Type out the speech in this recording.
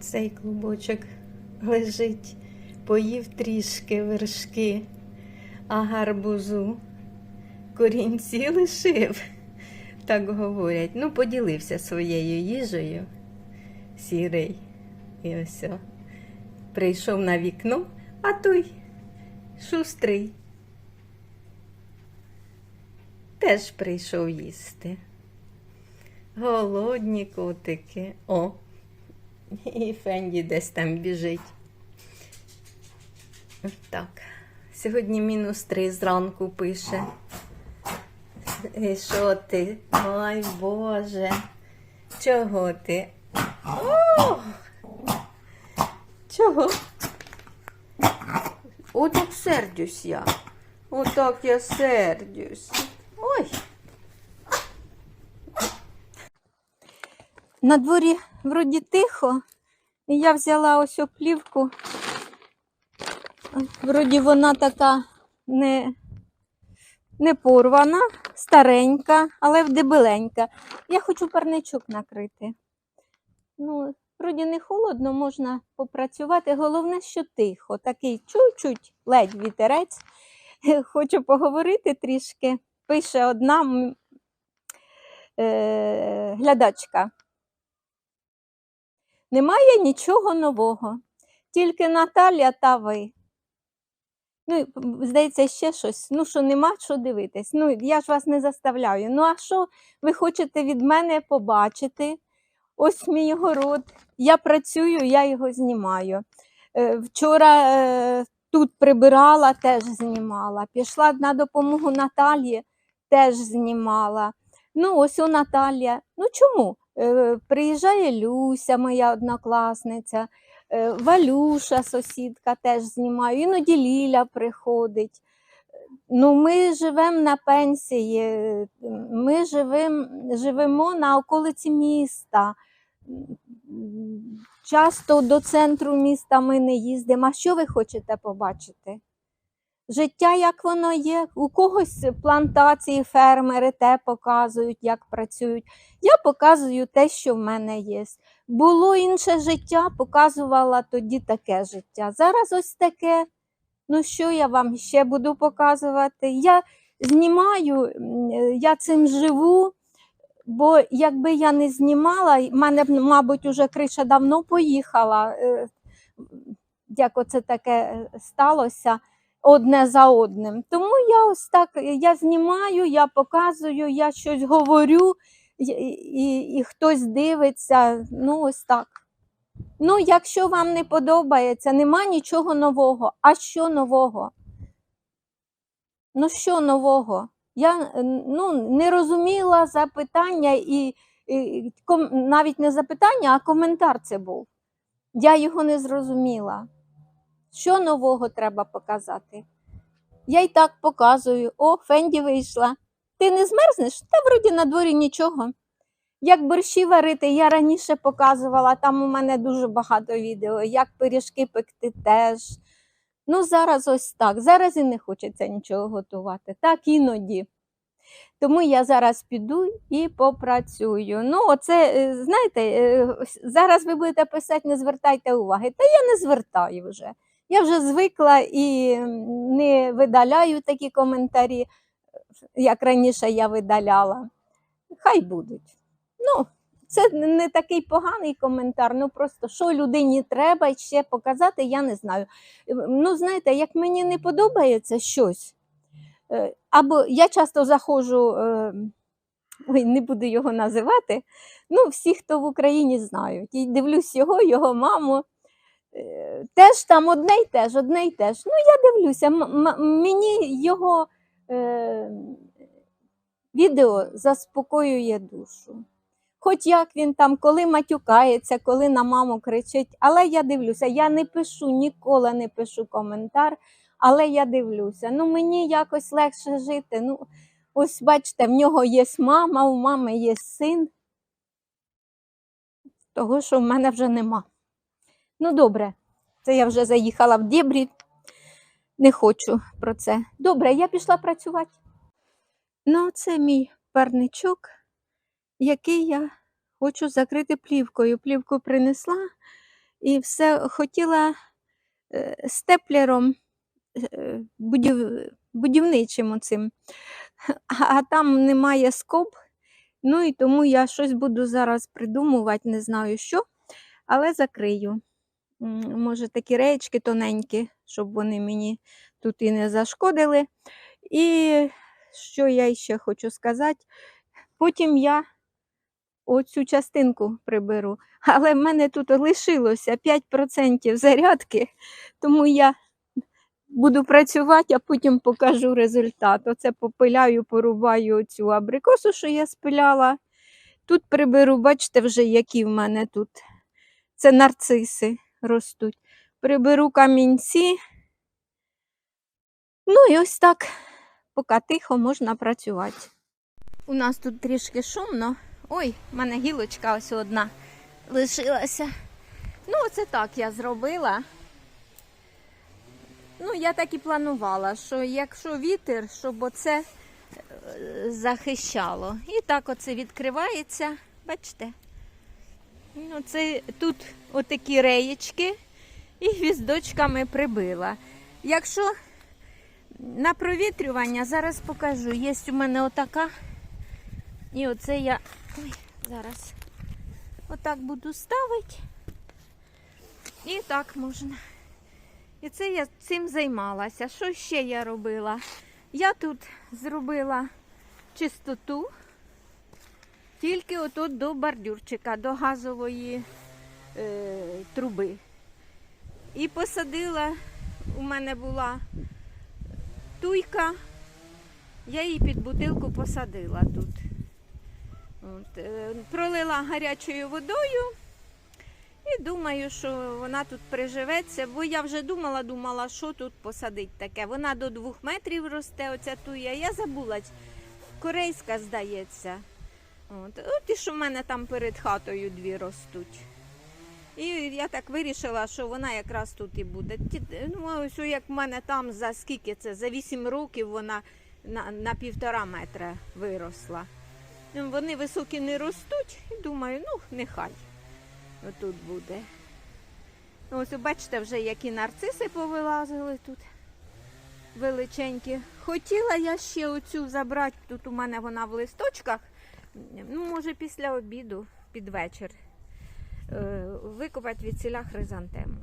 Цей клубочок лежить, поїв трішки вершки, а гарбузу корінці лишив. Так говорять. Ну, поділився своєю їжею сірий. І ось о, прийшов на вікно, а той шустрий. Теж прийшов їсти. Голодні котики. О, і Фенді десь там біжить. Так. Сьогодні мінус три зранку пише. І що ти? Ой Боже. Чого ти? О! Чого? Отак сердюсь я. Отак я сердюсь. Ой. На дворі вроді тихо, і я взяла ось оплівку. Вроді вона така не, не порвана, старенька, але дебеленька. Я хочу парничок накрити. Ну, вроді не холодно, можна попрацювати. Головне, що тихо, такий чуть-чуть ледь вітерець. Хочу поговорити трішки. Пише одна е, глядачка. Немає нічого нового, тільки Наталя та ви. Ну, здається, ще щось. Ну, що нема що дивитись. Ну, я ж вас не заставляю. Ну, а що ви хочете від мене побачити? Ось мій город. Я працюю, я його знімаю. Е, Вчора е, тут прибирала, теж знімала. Пішла на допомогу Наталі, теж знімала. Ну, ось у Наталія. Ну чому? Е, Приїжджає Люся, моя однокласниця, е, Валюша, сусідка, теж знімаю. Іноді Ліля приходить. Ну, ми живемо на пенсії, ми живем, живемо на околиці міста. Часто до центру міста ми не їздимо. А що ви хочете побачити? Життя, як воно є, у когось плантації, фермери те показують, як працюють. Я показую те, що в мене є. Було інше життя, показувала тоді таке життя. Зараз ось таке. Ну, що я вам ще буду показувати? Я знімаю, е, я цим живу, бо якби я не знімала, в мене мабуть, уже криша давно поїхала. е, Як оце таке е, сталося одне за одним. Тому я ось так я знімаю, я показую, я щось говорю, і, і, і хтось дивиться. Ну, ось так. Ну, якщо вам не подобається, нема нічого нового. А що нового? Ну, що нового? Я ну, не розуміла запитання і, і ком, навіть не запитання, а коментар це був. Я його не зрозуміла. Що нового треба показати? Я й так показую. О, Фенді вийшла. Ти не змерзнеш? Та вроді на дворі нічого. Як борщі варити, я раніше показувала, там у мене дуже багато відео, як пиріжки пекти теж. Ну, зараз ось так. Зараз і не хочеться нічого готувати. Так іноді. Тому я зараз піду і попрацюю. Ну, оце, е, знаєте, е, зараз ви будете писати, не звертайте уваги. Та я не звертаю вже. Я вже звикла і не видаляю такі коментарі, як раніше я видаляла. Хай будуть. Ну, це не такий поганий коментар, ну просто що людині треба ще показати, я не знаю. Ну, знаєте, як мені не подобається щось, е, або я часто заходжу, е, ой, не буду його називати, ну, всі, хто в Україні знають, і дивлюсь його, його маму. Е, Теж там одне й теж, одне й теж. Ну, я дивлюся, мені його е, відео заспокоює душу. Хоч як він там, коли матюкається, коли на маму кричить, але я дивлюся, я не пишу, ніколи не пишу коментар, але я дивлюся. Ну мені якось легше жити. Ну, ось бачите, в нього є мама, у мами є син. Того, що в мене вже нема. Ну, добре, це я вже заїхала в дібрі. Не хочу про це. Добре, я пішла працювати. Ну, це мій парничок який я хочу закрити плівкою. Плівку принесла і все хотіла е, степлером е, будів, будівничим оцим, а, а там немає скоб. Ну і тому я щось буду зараз придумувати, не знаю що, але закрию. Може, такі реєчки тоненькі, щоб вони мені тут і не зашкодили. І що я ще хочу сказати, потім я оцю частинку приберу, але в мене тут лишилося 5% зарядки, тому я буду працювати, а потім покажу результат. Оце попиляю, порубаю цю абрикосу, що я спиляла. Тут приберу, бачите, вже які в мене тут. Це нарциси ростуть. Приберу камінці. Ну і ось так, поки тихо, можна працювати. У нас тут трішки шумно. Ой, в мене гілочка ось одна лишилася. Ну, оце так я зробила. Ну, я так і планувала, що якщо вітер, щоб оце е, захищало. І так оце відкривається. Бачите? Ну, це тут отакі реєчки і гвіздочками прибила. Якщо на провітрювання, зараз покажу. Є у мене отака. І оце я ой, зараз отак буду ставити. І так можна. І це я цим займалася. Що ще я робила? Я тут зробила чистоту, тільки отут до бордюрчика, до газової е, труби. І посадила, у мене була туйка, я її під бутилку посадила тут. От, е, пролила гарячою водою і думаю, що вона тут приживеться, бо я вже думала, думала, що тут посадити таке. Вона до двох метрів росте, оця туя. Я забула, корейська, здається. От, От і що в мене там перед хатою дві ростуть. І я так вирішила, що вона якраз тут і буде. Ну, ось як в мене там за скільки це? За 8 років вона на, на півтора метра виросла. Ну, Вони високі не ростуть, і думаю, ну, нехай отут буде. Ось бачите, вже які нарциси повилазили тут величенькі. Хотіла я ще оцю забрати, тут у мене вона в листочках, ну, може, після обіду, під вечір, е, викопати від ціля хризантему.